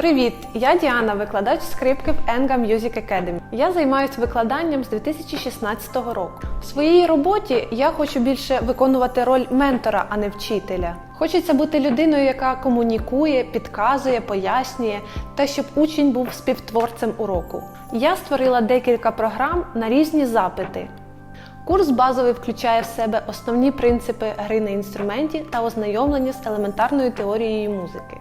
Привіт! Я Діана, викладач скрипки в Enga Music Academy. Я займаюся викладанням з 2016 року. В своїй роботі я хочу більше виконувати роль ментора, а не вчителя. Хочеться бути людиною, яка комунікує, підказує, пояснює, та щоб учень був співтворцем уроку. Я створила декілька програм на різні запити. Курс базовий включає в себе основні принципи гри на інструменті та ознайомлення з елементарною теорією музики.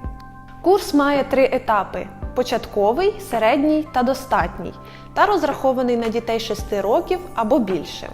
Курс має три етапи: початковий, середній та достатній, та розрахований на дітей 6 років або більше.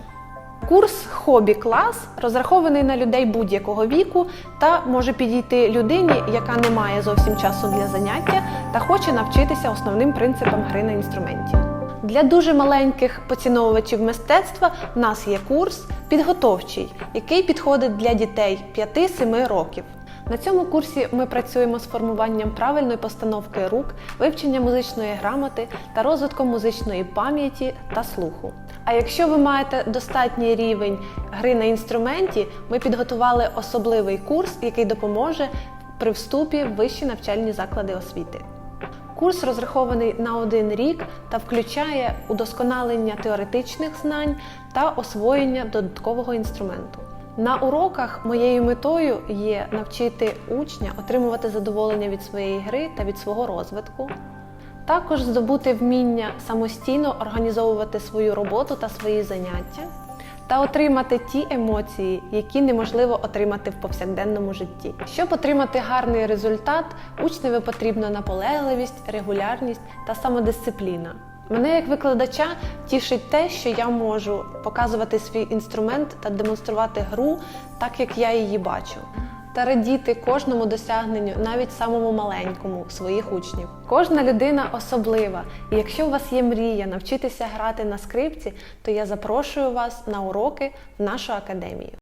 Курс хобі-клас розрахований на людей будь-якого віку та може підійти людині, яка не має зовсім часу для заняття та хоче навчитися основним принципам гри на інструменті. Для дуже маленьких поціновувачів мистецтва в нас є курс підготовчий, який підходить для дітей 5-7 років. На цьому курсі ми працюємо з формуванням правильної постановки рук, вивчення музичної грамоти та розвитком музичної пам'яті та слуху. А якщо ви маєте достатній рівень гри на інструменті, ми підготували особливий курс, який допоможе при вступі в вищі навчальні заклади освіти. Курс розрахований на один рік та включає удосконалення теоретичних знань та освоєння додаткового інструменту. На уроках моєю метою є навчити учня отримувати задоволення від своєї гри та від свого розвитку, також здобути вміння самостійно організовувати свою роботу та свої заняття, та отримати ті емоції, які неможливо отримати в повсякденному житті. Щоб отримати гарний результат, учневі потрібна наполегливість, регулярність та самодисципліна. Мене як викладача тішить те, що я можу показувати свій інструмент та демонструвати гру так, як я її бачу. Та радіти кожному досягненню, навіть самому маленькому, своїх учнів. Кожна людина особлива, і якщо у вас є мрія навчитися грати на скрипці, то я запрошую вас на уроки в нашу академію.